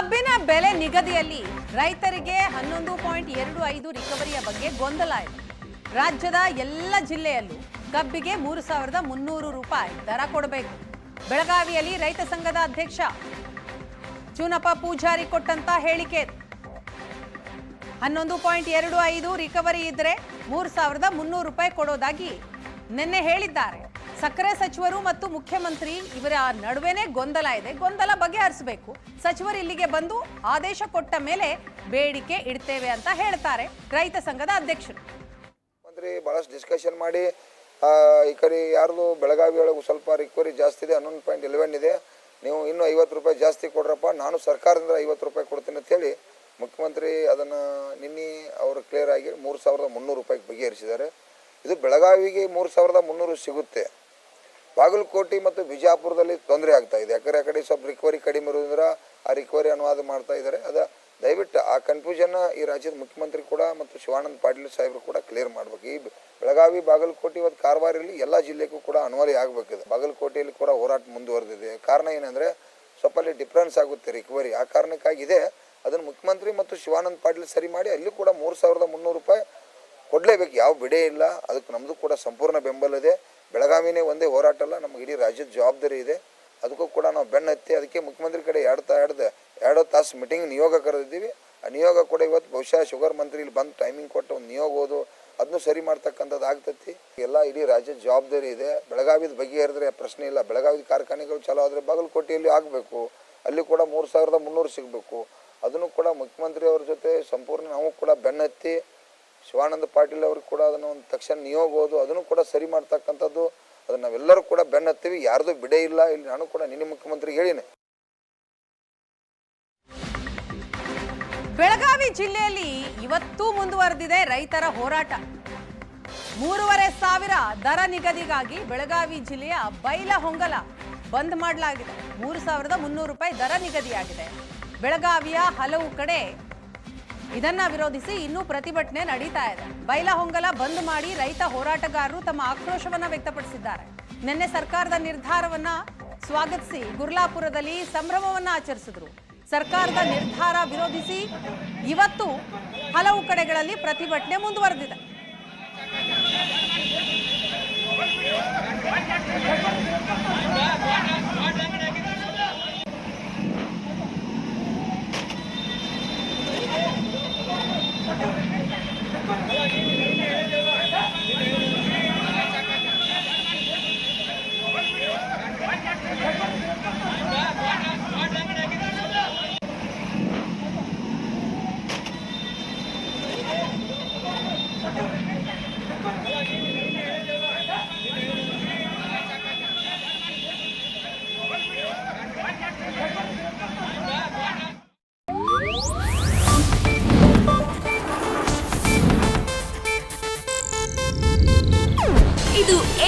ಕಬ್ಬಿನ ಬೆಲೆ ನಿಗದಿಯಲ್ಲಿ ರೈತರಿಗೆ ಹನ್ನೊಂದು ಪಾಯಿಂಟ್ ಎರಡು ಐದು ರಿಕವರಿಯ ಬಗ್ಗೆ ಗೊಂದಲ ಇದೆ. ರಾಜ್ಯದ ಎಲ್ಲ ಜಿಲ್ಲೆಯಲ್ಲೂ ಕಬ್ಬಿಗೆ ಮೂರು ಸಾವಿರದ ಮುನ್ನೂರು ರೂಪಾಯಿ ದರ ಕೊಡಬೇಕು. ಬೆಳಗಾವಿಯಲ್ಲಿ ರೈತ ಸಂಘದ ಅಧ್ಯಕ್ಷ ಚೂನಪ್ಪ ಪೂಜಾರಿ ಕೊಟ್ಟಂತ ಹೇಳಿಕೆ. ಹನ್ನೊಂದು ಪಾಯಿಂಟ್ ಎರಡು ಐದು ರಿಕವರಿ ಇದ್ರೆ ಮೂರು ಸಾವಿರದ ಮುನ್ನೂರು ರೂಪಾಯಿ ಕೊಡೋದಾಗಿ ನಿನ್ನೆ ಹೇಳಿದ್ದಾರೆ. ಸಕ್ಕರೆ ಸಚಿವರು ಮತ್ತು ಮುಖ್ಯಮಂತ್ರಿ ಇವರ ನಡುವೆನೇ ಗೊಂದಲ ಇದೆ. ಗೊಂದಲ ಬಗೆಹರಿಸಬೇಕು. ಸಚಿವರು ಇಲ್ಲಿಗೆ ಬಂದು ಆದೇಶ ಕೊಟ್ಟ ಮೇಲೆ ಬೇಡಿಕೆ ಇಡ್ತೇವೆ ಅಂತ ಹೇಳ್ತಾರೆ ರೈತ ಸಂಘದ ಅಧ್ಯಕ್ಷರು. ಬಹಳಷ್ಟು ಡಿಸ್ಕಷನ್ ಮಾಡಿ ಈ ಕಡೆ ಯಾರ್ದು ಬೆಳಗಾವಿ ಒಳಗೆ ಸ್ವಲ್ಪ ರಿಕ್ವರಿ ಜಾಸ್ತಿ ಇದೆ, ಹನ್ನೊಂದು ಪಾಯಿಂಟ್ ಎಲೆವೆನ್ ಇದೆ. ನೀವು ಇನ್ನೂ ಐವತ್ತು ರೂಪಾಯಿ ಜಾಸ್ತಿ ಕೊಡ್ರಪ್ಪ, ನಾನು ಸರ್ಕಾರದಿಂದ ಐವತ್ತು ರೂಪಾಯಿ ಕೊಡ್ತೀನಿ ಅಂತೇಳಿ ಮುಖ್ಯಮಂತ್ರಿ ಅದನ್ನು ನಿನ್ನೆ ಅವರು ಕ್ಲಿಯರ್ ಆಗಿ ಮೂರು ಸಾವಿರದ ಮುನ್ನೂರು ರೂಪಾಯಿಗೆ ಬಗೆಹರಿಸಿದ್ದಾರೆ. ಇದು ಬೆಳಗಾವಿಗೆ ಮೂರು ಸಾವಿರದ ಮುನ್ನೂರು ಸಿಗುತ್ತೆ. ಬಾಗಲಕೋಟೆ ಮತ್ತು ಬಿಜಾಪುರದಲ್ಲಿ ತೊಂದರೆ ಆಗ್ತಾ ಇದೆ. ಯಾಕಂದರೆ ಆ ಕಡೆ ಸ್ವಲ್ಪ ರಿಕವರಿ ಕಡಿಮೆ ಇರೋದ್ರಿಂದ ಆ ರಿಕವರಿ ಅನುವಾದ ಮಾಡ್ತಾ ಇದ್ದಾರೆ. ಅದು ದಯವಿಟ್ಟು ಆ ಕನ್ಫ್ಯೂಷನ್ನ ಈ ರಾಜ್ಯದ ಮುಖ್ಯಮಂತ್ರಿ ಕೂಡ ಮತ್ತು ಶಿವಾನಂದ ಪಾಟೀಲ್ ಸಾಹೇಬರು ಕೂಡ ಕ್ಲಿಯರ್ ಮಾಡಬೇಕು. ಈ ಬೆಳಗಾವಿ, ಬಾಗಲಕೋಟೆ ಇವತ್ತು ಕಾರವಾರಲ್ಲಿ ಎಲ್ಲ ಜಿಲ್ಲೆಗೂ ಕೂಡ ಅನ್ವಯ ಆಗಬೇಕಿದೆ. ಬಾಗಲಕೋಟೆಯಲ್ಲಿ ಕೂಡ ಹೋರಾಟ ಮುಂದುವರೆದಿದೆ. ಕಾರಣ ಏನಂದರೆ ಸ್ವಲ್ಪ ಅಲ್ಲಿ ಡಿಫ್ರೆನ್ಸ್ ಆಗುತ್ತೆ ರಿಕವರಿ ಆ ಕಾರಣಕ್ಕಾಗಿ ಇದೆ. ಅದನ್ನು ಮುಖ್ಯಮಂತ್ರಿ ಮತ್ತು ಶಿವಾನಂದ ಪಾಟೀಲ್ ಸರಿ ಮಾಡಿ ಅಲ್ಲಿ ಕೂಡ ಮೂರು ಸಾವಿರದ ಮುನ್ನೂರು ರೂಪಾಯಿ ಕೊಡಲೇಬೇಕು. ಯಾವ ಬಿಡೇ ಇಲ್ಲ. ಅದಕ್ಕೆ ನಮ್ಮದು ಕೂಡ ಸಂಪೂರ್ಣ ಬೆಂಬಲ ಇದೆ. ಬೆಳಗಾವಿನೇ ಒಂದೇ ಹೋರಾಟ ಅಲ್ಲ ನಮಗೆ ಇಡೀ ರಾಜ್ಯದ ಜವಾಬ್ದಾರಿ ಇದೆ. ಅದಕ್ಕೂ ಕೂಡ ನಾವು ಬೆನ್ನತ್ತಿ ಅದಕ್ಕೆ ಮುಖ್ಯಮಂತ್ರಿ ಕಡೆ ಎರಡು ತಾ, ಎರಡು ಎರಡು ತಾಸು ಮೀಟಿಂಗ್ ನಿಯೋಗ ಕರೆದಿದ್ದೀವಿ. ಆ ನಿಯೋಗ ಕೂಡ ಇವತ್ತು ಬಹುಶಃ ಶುಗರ್ ಮಂತ್ರಿ ಇಲ್ಲಿ ಬಂದು ಟೈಮಿಂಗ್ ಕೊಟ್ಟು ಒಂದು ನಿಯೋಗ ಓದು ಅದನ್ನು ಸರಿ ಮಾಡ್ತಕ್ಕಂಥದ್ದು ಆಗ್ತೈತಿ. ಎಲ್ಲ ಇಡೀ ರಾಜ್ಯದ ಜವಾಬ್ದಾರಿ ಇದೆ. ಬೆಳಗಾವಿದ ಬಗೆಹರಿದ್ರೆ ಪ್ರಶ್ನೆ ಇಲ್ಲ. ಬೆಳಗಾವಿದ ಕಾರ್ಖಾನೆಗಳು ಚಲೋ ಆದರೆ ಬಾಗಲಕೋಟೆಯಲ್ಲಿ ಆಗಬೇಕು. ಅಲ್ಲಿ ಕೂಡ ಮೂರು ಸಾವಿರದ ಮುನ್ನೂರು ಸಿಗಬೇಕು. ಅದನ್ನು ಕೂಡ ಮುಖ್ಯಮಂತ್ರಿಯವ್ರ ಜೊತೆ ಸಂಪೂರ್ಣ ನಾವು ಕೂಡ ಬೆನ್ನತ್ತಿ ಶಿವಾನಂದ ಪಾಟೀಲ್ ಅವ್ರಿಗೆ ಕೂಡ ಅದನ್ನು ಒಂದು ತಕ್ಷಣ ನಿಯೋಗ ಓದು, ಅದನ್ನು ಕೂಡ ಸರಿ ಮಾಡ್ತಕ್ಕಂಥದ್ದು. ಅದನ್ನು ನಾವೆಲ್ಲರೂ ಕೂಡ ಬೆನ್ನತ್ತೀವಿ, ಯಾರ್ದು ಬಿಡೇ ಇಲ್ಲ. ಇಲ್ಲಿ ನಾನು ಕೂಡ ನಿನ್ನೆ ಮುಖ್ಯಮಂತ್ರಿ ಹೇಳಿನಿ. ಬೆಳಗಾವಿ ಜಿಲ್ಲೆಯಲ್ಲಿ ಇವತ್ತೂ ಮುಂದುವರೆದಿದೆ ರೈತರ ಹೋರಾಟ. ಮೂರುವರೆ ಸಾವಿರ ದರ ನಿಗದಿಗಾಗಿ ಬೆಳಗಾವಿ ಜಿಲ್ಲೆಯ ಬೈಲಹೊಂಗಲ ಬಂದ್ ಮಾಡಲಾಗಿದೆ. ಮೂರು ಸಾವಿರದ ಮುನ್ನೂರು ರೂಪಾಯಿ ದರ ನಿಗದಿಯಾಗಿದೆ. ಬೆಳಗಾವಿಯ ಹಲವು ಕಡೆ ಇದನ್ನ ವಿರೋಧಿಸಿ ಇನ್ನೂ ಪ್ರತಿಭಟನೆ ನಡೀತಾ ಇದೆ. ಬೈಲಹೊಂಗಲ ಬಂದ್ ಮಾಡಿ ರೈತ ಹೋರಾಟಗಾರರು ತಮ್ಮ ಆಕ್ರೋಶವನ್ನ ವ್ಯಕ್ತಪಡಿಸಿದ್ದಾರೆ. ನಿನ್ನೆ ಸರ್ಕಾರದ ನಿರ್ಧಾರವನ್ನ ಸ್ವಾಗತಿಸಿ ಗುರ್ಲಾಪುರದಲ್ಲಿ ಸಂಭ್ರಮವನ್ನ ಆಚರಿಸಿದ್ರು. ಸರ್ಕಾರದ ನಿರ್ಧಾರ ವಿರೋಧಿಸಿ ಇವತ್ತು ಹಲವು ಕಡೆಗಳಲ್ಲಿ ಪ್ರತಿಭಟನೆ ಮುಂದುವರೆದಿದೆ.